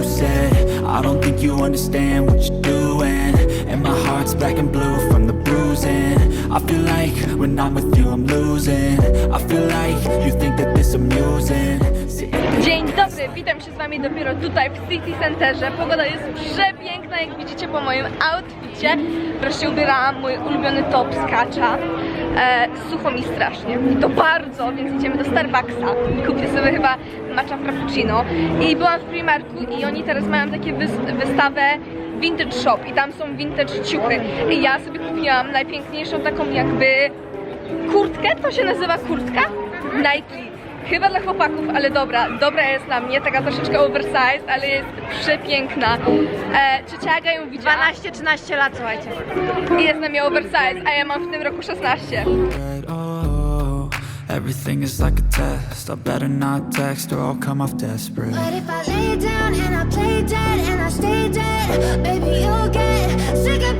I don't think you understand what you're doing. And my heart's black and blue from the bruising. I feel like when I'm with you, I'm losing. I feel like you think that this amusing. Dzień dobry, witam się z Wami dopiero tutaj w City Centerze. Pogoda jest przepiękna, jak widzicie po moim outficie. Wreszcie ubierałam mój ulubiony top z kacza. E, sucho mi strasznie i to bardzo, więc idziemy do Starbucksa. Kupię sobie chyba matcha frappuccino. I byłam w Primarku i oni teraz mają takie wys- wystawę Vintage Shop i tam są vintage ciuchy. I ja sobie kupiłam najpiękniejszą taką jakby kurtkę, to się nazywa kurtka? Nike. Chyba dla chłopaków, ale dobra, dobra jest na mnie, taka troszeczkę oversize, ale jest przepiękna. E, ciocia Aga ją widziała 12-13 lat, słuchajcie. i jest na mnie oversize, a ja mam w tym roku 16. red, oh, everything is like a test. I better not text or I'll come off desperate. But if I lay down and I play dead and I stay dead, baby, you'll get sick of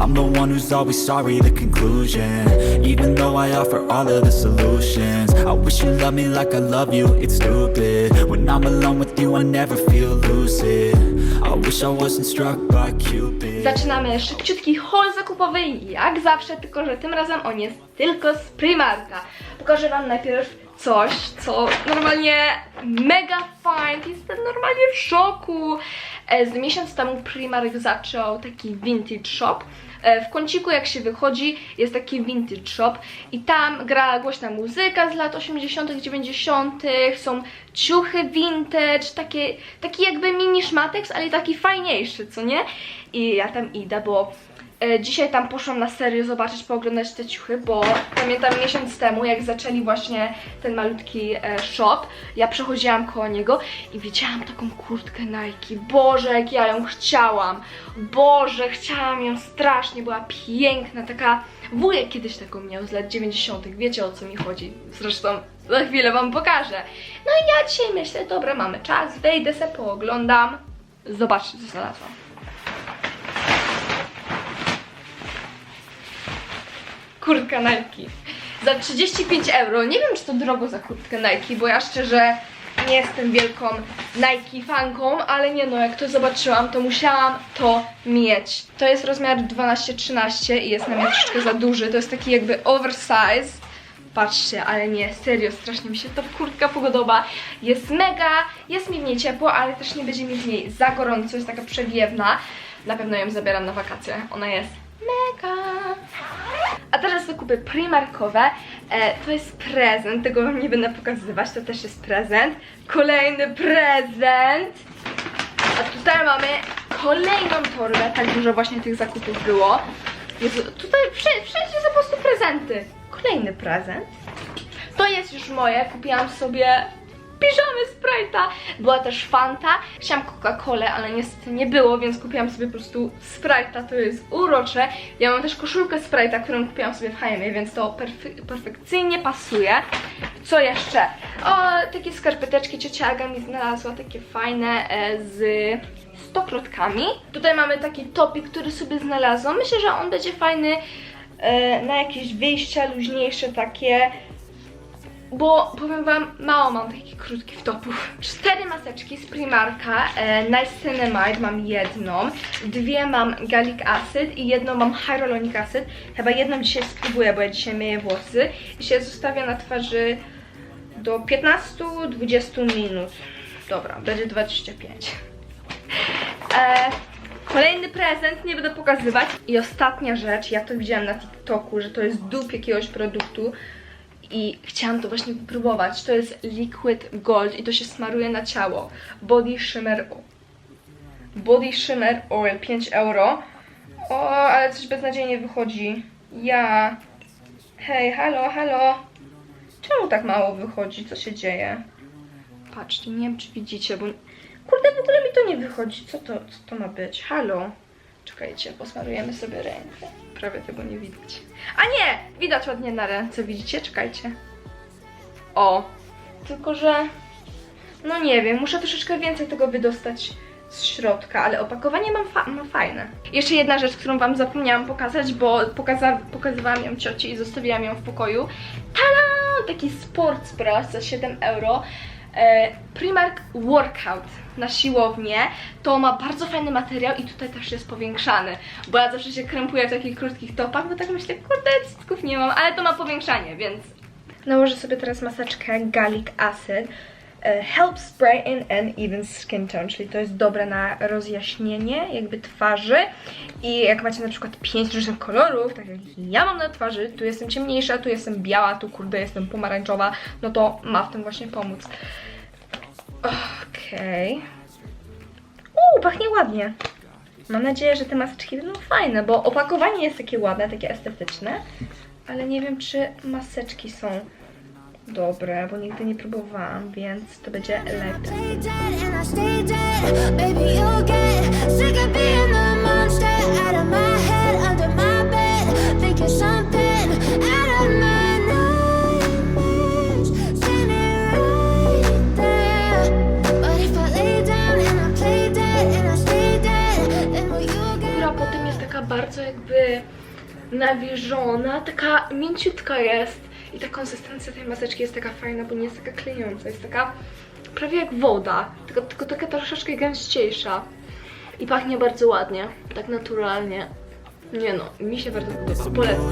I'm the one who's always sorry, the conclusion. Even though I offer all of the solutions, I wish you loved me like I love you, it's stupid. When I'm alone with you, I never feel lucid. I wish I wasn't struck by Cupid. Zaczynamy szybciutki haul zakupowy, jak zawsze, tylko że tym razem on jest tylko z Primarka. Pokażę Wam najpierw coś, co normalnie mega fajne, jestem normalnie w szoku. E, Z miesiąc temu Primark zaczął taki vintage shop. E, W kąciku jak się wychodzi jest taki vintage shop i tam gra głośna muzyka z lat 80 90 są ciuchy vintage, takie, taki jakby mini szmatex, ale taki fajniejszy, co nie? I ja tam idę, bo dzisiaj tam poszłam na serio zobaczyć, pooglądać te ciuchy, bo pamiętam miesiąc temu, jak zaczęli właśnie ten malutki e, shop, ja przechodziłam koło niego i widziałam taką kurtkę Nike. Boże, jak ja ją chciałam. Boże, chciałam ją strasznie, była piękna, taka wujek kiedyś taką miał z lat 90. Wiecie o co mi chodzi. Zresztą za chwilę wam pokażę. No i ja dzisiaj myślę, dobra, mamy czas, wejdę se, pooglądam. Zobaczcie, co znalazłam. Kurtka Nike. Za 35 euro. Nie wiem, czy to drogo za kurtkę Nike, bo ja szczerze nie jestem wielką Nike fanką, ale nie no, jak to zobaczyłam, to musiałam to mieć. To jest rozmiar 12-13 i jest na mnie troszeczkę za duży. To jest taki jakby oversize. Patrzcie, ale nie, serio, strasznie mi się ta kurtka podoba. Jest mega, jest mi w niej ciepło, ale też nie będzie mi w niej za gorąco, jest taka przewiewna. Na pewno ją zabieram na wakacje, ona jest mega. Teraz zakupy primarkowe. E, to jest prezent, tego wam nie będę pokazywać, to też jest prezent. Kolejny prezent. A tutaj mamy kolejną torbę, tak dużo właśnie tych zakupów było. Jezu, tutaj wszędzie, po prostu prezenty. Kolejny prezent. To jest już moje, kupiłam sobie piżamy Sprite'a. Była też Fanta. Chciałam Coca-Colę, ale niestety nie było, więc kupiłam sobie po prostu Sprite'a. To jest urocze. Ja mam też koszulkę Sprite'a, którą kupiłam sobie w H&M, więc to perfe- perfekcyjnie pasuje. Co jeszcze? O, takie skarpeteczki ciocia Aga mi znalazła, takie fajne e, z stokrotkami. Tutaj mamy taki topik, który sobie znalazłam. Myślę, że on będzie fajny e, na jakieś wyjścia luźniejsze takie. Bo powiem wam, mało mam takich krótkich topów. Cztery maseczki z Primarka, e, Niacinamide mam jedną, dwie mam Gallic Acid i jedną mam Hyaluronic Acid. Chyba jedną dzisiaj spróbuję, bo ja dzisiaj myję włosy i się zostawię na twarzy do 15-20 minut. Dobra, będzie 25. E, kolejny prezent, nie będę pokazywać. I ostatnia rzecz, ja to widziałam na TikToku, że to jest dup jakiegoś produktu i chciałam to właśnie wypróbować. To jest Liquid Gold i to się smaruje na ciało. Body Shimmer Body Shimmer Oil 5 euro. O, ale coś beznadziejnie wychodzi. Ja. Hej, halo, halo. Czemu tak mało wychodzi? Co się dzieje? Patrzcie, nie wiem czy widzicie, bo kurde w ogóle mi to nie wychodzi. Co to, co to ma być? Halo. Czekajcie, posmarujemy sobie rękę. Prawie tego nie widać. A nie! Widać ładnie na ręce, widzicie? Czekajcie. O. Tylko, że... No nie wiem, muszę troszeczkę więcej tego wydostać z środka, ale opakowanie mam, fa- mam fajne. Jeszcze jedna rzecz, którą wam zapomniałam pokazać, bo pokaza- pokazywałam ją cioci i zostawiłam ją w pokoju. Tada! Taki sports bra za 7 euro. E, Primark Workout na siłownię. To ma bardzo fajny materiał i tutaj też jest powiększany. Bo ja zawsze się krępuję w takich krótkich topach, bo tak myślę, kurde, cycków nie mam, ale to ma powiększanie, więc... Nałożę sobie teraz maseczkę Gallic Acid. E, Help spray in an even skin tone, czyli to jest dobre na rozjaśnienie jakby twarzy i jak macie na przykład pięć różnych kolorów, tak jak ja mam na twarzy, tu jestem ciemniejsza, tu jestem biała, tu kurde jestem pomarańczowa, no to ma w tym właśnie pomóc. Okej. Uuu, pachnie ładnie. Mam nadzieję, że te maseczki będą fajne, bo opakowanie jest takie ładne, takie estetyczne, ale nie wiem, czy maseczki są dobre, bo nigdy nie próbowałam, więc to będzie get Która potem jest taka bardzo jakby nawilżona, taka mięciutka jest i ta konsystencja tej maseczki jest taka fajna, bo nie jest taka klejąca, jest taka prawie jak woda, tylko, tylko taka troszeczkę gęściejsza i pachnie bardzo ładnie, tak naturalnie. Nie no, mi się bardzo podoba, polecam.